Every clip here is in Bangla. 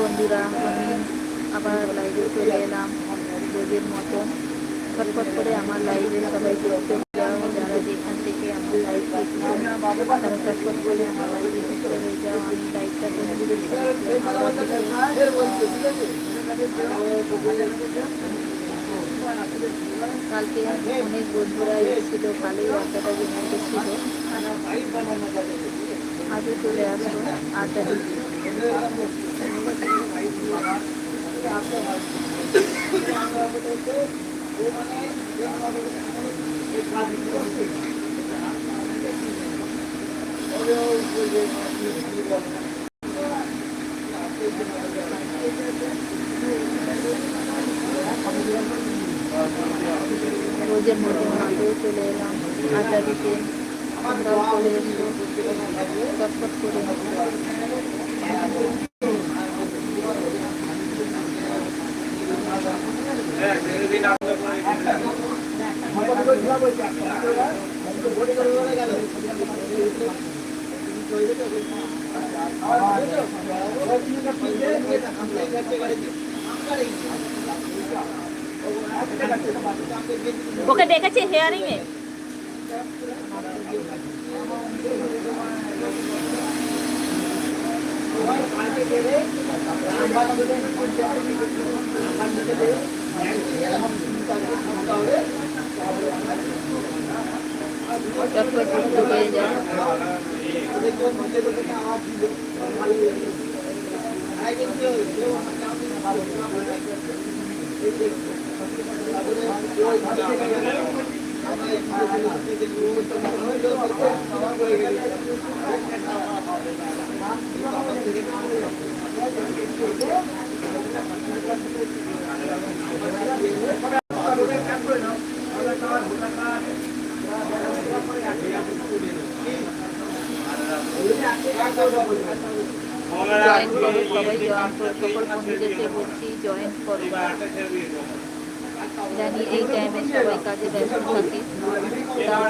বন্ধুরা, আমি আবার লাইভে চলে এলাম রোজের মতন ফটফট করে আমার লাইভে সবাই হয়ে যাও, যারা যেখান থেকে আমার লাইভ দেখছ, তারা করে আমার লাইভে যুক্ত হয়ে যাও। আমি লাইভটা করে কালকে অনেক বন্ধুরা এসেছিল আড্ডাটা জমে ছিল আজও চলে আসব আড্ডা দিচ্ছি রোজের মধ্যে মাঠেও চলে এলাম আড্ডা দিতে আমরাও চলে এসো চটপট করে ওকে দেখেছি হেয়ারিং এ। চটপট যুক্ত হয়ে যাও জয়েন করো সবাই জয়েন করো বলছি জয়েন করো জানি এই টাইমে সবাই কাজে ব্যস্ত থাকে। তাও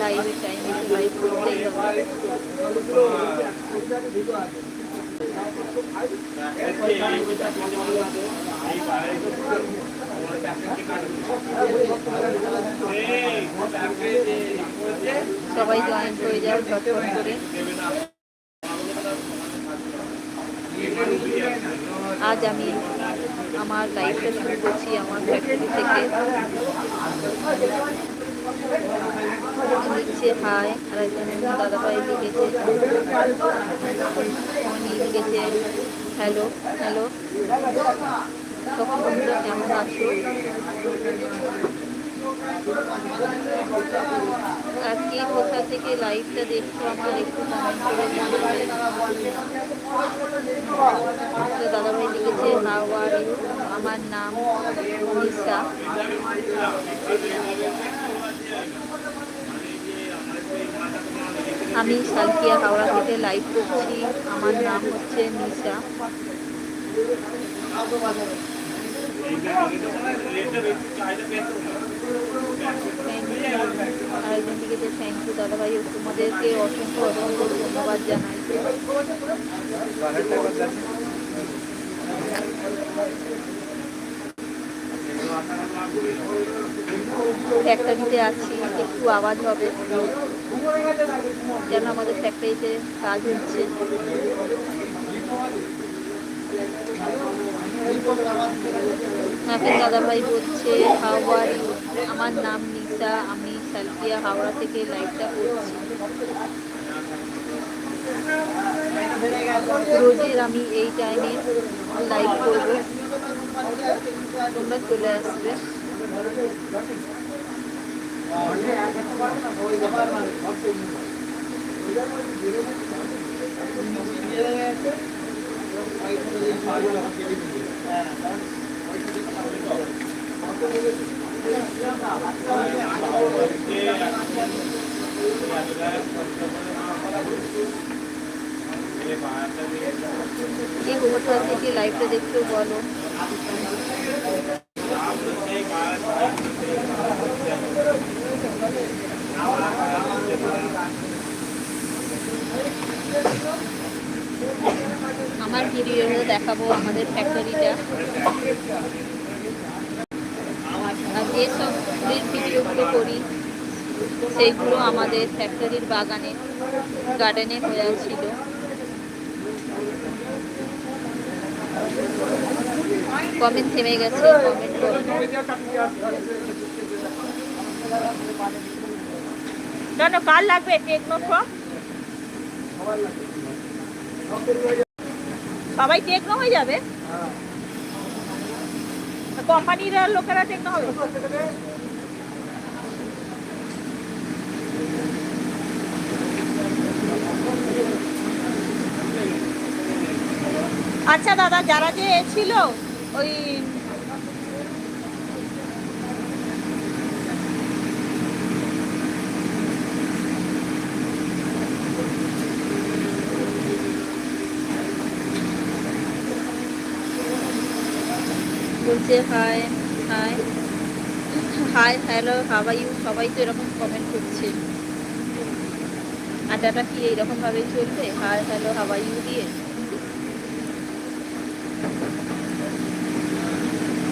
লাইভের টাইমে লাইভ করতেই হবে সবাই জয়েন হয়ে যাও করে। আজ আমি আমার লাইফটা শুরু করছি আমার ফ্যাক্টরি থেকে। লিখছে হাই আর একজন দাদাভাই লিখেছে অনি লিখেছে হ্যালো হ্যালো, তখন বন্ধুরা কেমন আছো? আর কে কোথা থেকে লাইভটা দেখছ? আমার একটু কমেন্ট করে জানাবে তো দাদাভাই লিখেছে হাউ আর ইউ আমার নাম নিশা আমি সালকিয়া হাওড়া থেকে লাইভ করছি। আমার নাম হচ্ছে নিশা। আরেকজন লিখেছে থ্যাংক ইউ দাদাভাই তোমাদেরকে অসংখ্য অসংখ্য ধন্যবাদ জানাই। ফ্যাক্টরিতে আছি, একটু আওয়াজ হবে। যেন আমাদের ফ্যাক্টরিতে কাজ হচ্ছে। নাফিস দাদাভাই বলছে হাওয়ার আমার নাম নিশা, আমি সালকিয়া হাওড়া থেকে লাইভটা করছি। রোজের আমি এই টাইমে লাইভ করব। তোমরা চলে আসবে। দেখছ বলো? আমার ভিডিওতে দেখাবো আমাদের ফ্যাক্টরিটা যেসব ভিডিওগুলো করি সেইগুলো আমাদের ফ্যাক্টরির বাগানে গার্ডেনে হয়ে ছিল কমেন্ট থেমে গেছে কমেন্ট কেন কার লাগবে টেকনো সব? সবাই টেকনো হয়ে যাবে? কোম্পানির লোকেরা দেখতে হবে আচ্ছা দাদা যারা যে ছিল ওই বলছে hi hi hi hello how are you? সবাই তো এরকম কমেন্ট করছে। আড্ডাটা কি, এইরকম ভাবে চলবে? হাই হ্যালো হাওয়াই ইউ দিয়ে?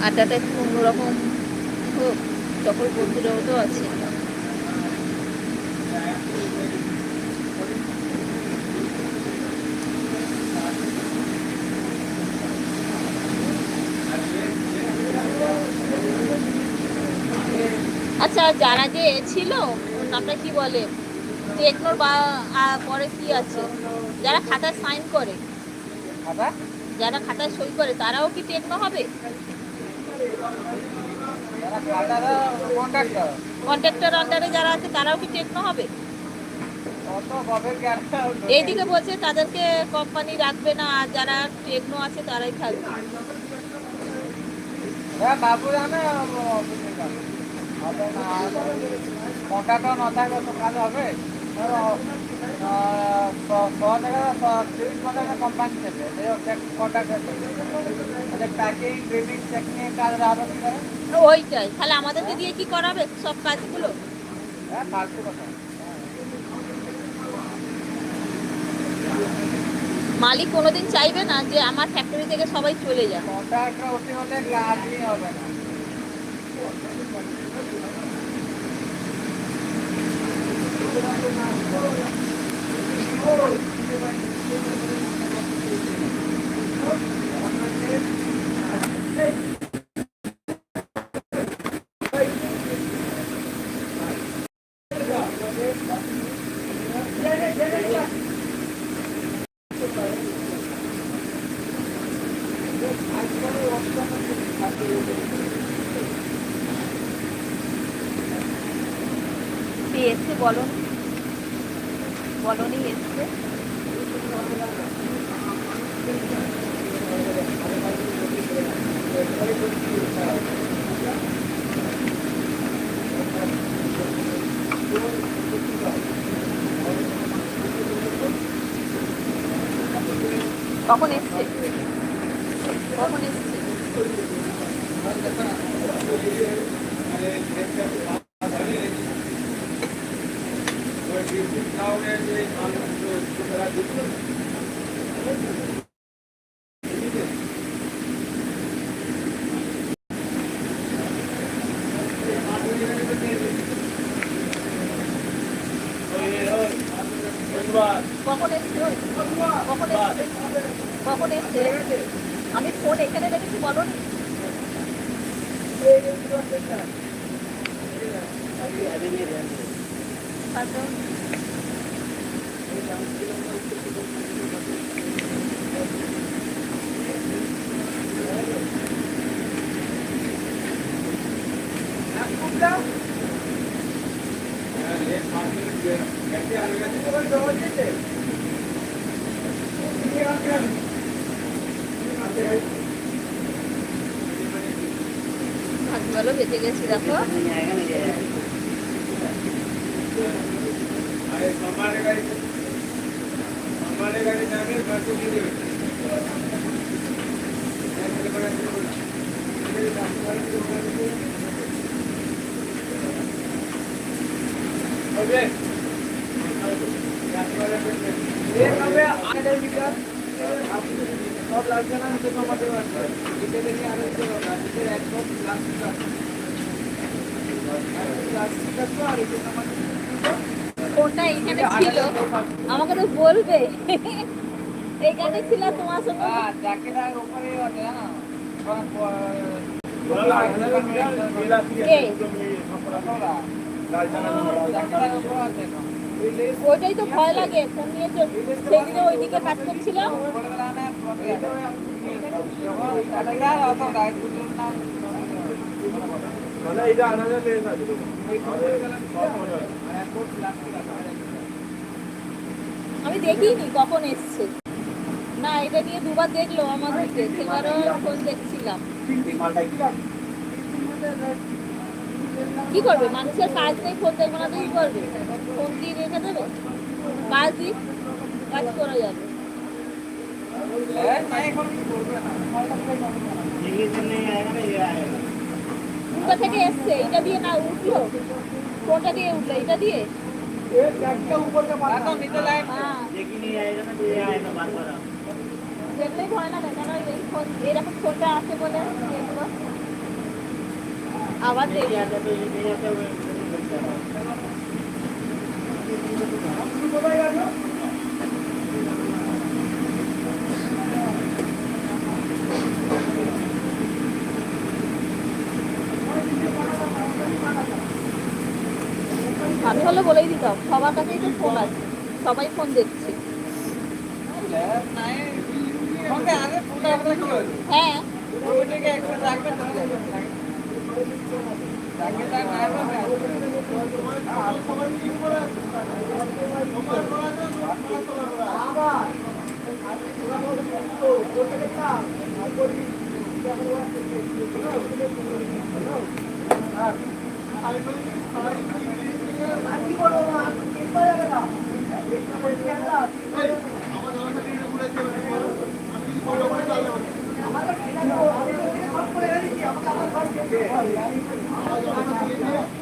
আড্ডাটা একটু অন্যরকম হোক সকল বন্ধুরাও তো আছে। আচ্ছা যারা যে ছিল নামটা কি বলে? টেকনোর বা পরে কি আছে? যারা খাতায় সাইন করে। যারা খাতায় সই করে তারাও কি টেকনো হবে? কন্ট্রাক্টর আন্ডারে যারা আছে তারাও কি টেকনো হবে? এইদিকে বলছে তাদেরকে কোম্পানি রাখবে না আর যারা টেকনো আছে তারাই থাকবে। বাবু জানে না হবে। কোম্পানি দেবে ওইটাই। তাহলে আমাদেরকে দিয়ে কি করাবে সব কাজগুলো? হ্যাঁ ফালতু কথা মালিক কোনোদিন চাইবে না যে আমার ফ্যাক্টরি থেকে সবাই চলে যাক। কন্ট্রাক্টর ওটি হলে কাজই হবে না। Thank you. এসছে বলো বলনি কখন এসছে। কখন এসছে? কখন এসছে ওই? কখন এসছে আমি ফোন এখানে রেখেছি বলো তারপর ভালো বেঁচে গেছি দেখো। সব লাগছে না নিচে টমাটো আছে নিচে দেখি আরও একটু নিচে একদম প্লাস্টিক আছে প্লাস্টিক আছে আর একটু টমাটো ফোনটা এইখানে ছিল আমাকে তো বলবে এইখানে ছিল তোমার সঙ্গে হ্যাঁ ওইটাই তো ভয় লাগে ফোন নিয়ে তো সেদিনে ওইদিকে কাজ করছিলাম আমি দেখিনি কখন এসছে। না, এটা নিয়ে দুবার দেখল ফোন দেখছিলাম। কি করবে? মানুষের কাজ নেই, ফোন দেখব না তো কি করবে? ফোন দিয়ে রেখে দেবে? কাজ দিক, কাজ করা যাবে। কোথা থেকে এসছে? এটা দিয়ে না উঠল? কোনটা দিয়ে উঠল? এটা দিয়ে? হ্যাঁ। দেখলেই ভয় লাগে কেন এই ফোন এরকম ফোনটা আছে বলে আবার দেখি আমি হলে বলেই দিতাম সবার কাছেই তো ফোন আছে, সবাই ফোন দেখছে হ্যাঁ Thank you. আমাকে